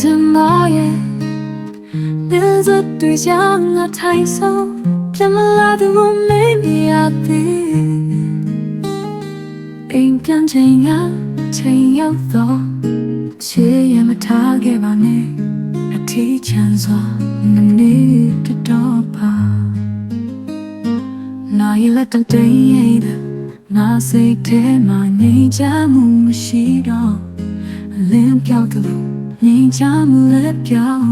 စမောရဲ့ဒီစတွေ့ချာငါထိုင်ဆုံးပြမလာသူမမေ့မရသေးအိမ်ပြန်ချိန်ကချိန်ရောက်တော့ချေရမထားခဲ့ပါနဲ့အထီးချမ်းစွာမနေတော့ပါနိုင်လက်တတိယရဲ့ငါစိတ်ထဲမှာနေကြမှုမရှိတော့အလင်းပြောက်တယ် ငြိမ်ချမှုလည်းပြောင်း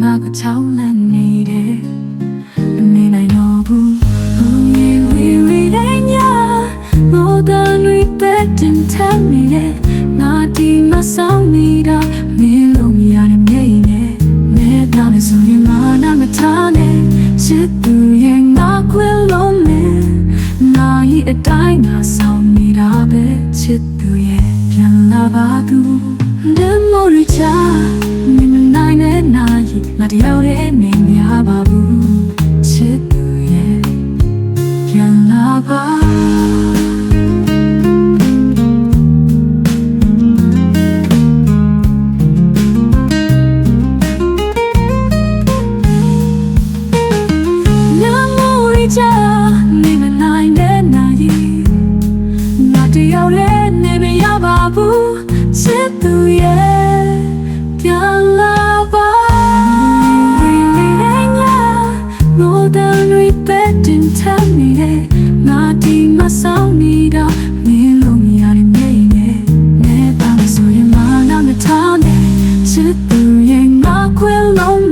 ငါကချောင်းလည်းနေတယ်မနေနိုင်တော့ဘူး Oh yeah we we ain't ya more than we bet and tell me that ငါဒီမဆောင်နေတာမင်းလို့မရတဲ့မြေနဲ့မဲတာနဲ့ဆိုရင်မနာမထားနဲ့ချစ်သူရဲ့ငါခွေလုံးနဲ့နာရီအတိုင်းငါဆောင်နေတာပဲချစ်သူရဲ့ပြန်လာပါသူ ဒီမိုရီချာမင်းမနိုင်တဲ့နာရီငါတယောက်ရဲ့နေမရပါဘူးချစ်သူရဲ့ ချစ်သူရဲ့ပြန်လာပါ More than we bet in tell me that ငါဒီမဆောင်နေတာမင်းလို့မရတဲ့မြေနဲ့နဲ့ပါမဆိုရင်မနာမထားနဲ့ချစ်သူရဲ့ငါခွေလုံး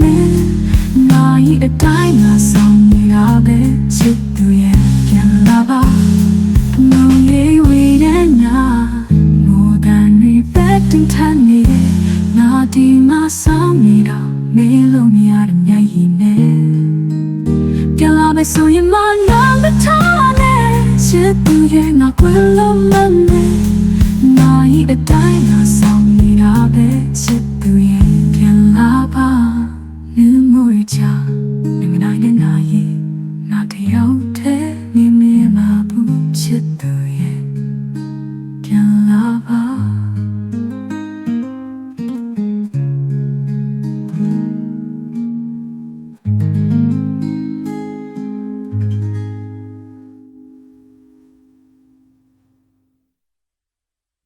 မယ်ဆိုရင်မနာမထားနဲ့ချစ်သူရဲ့ငါကွယ်လုံးမနဲ့နာရီအတို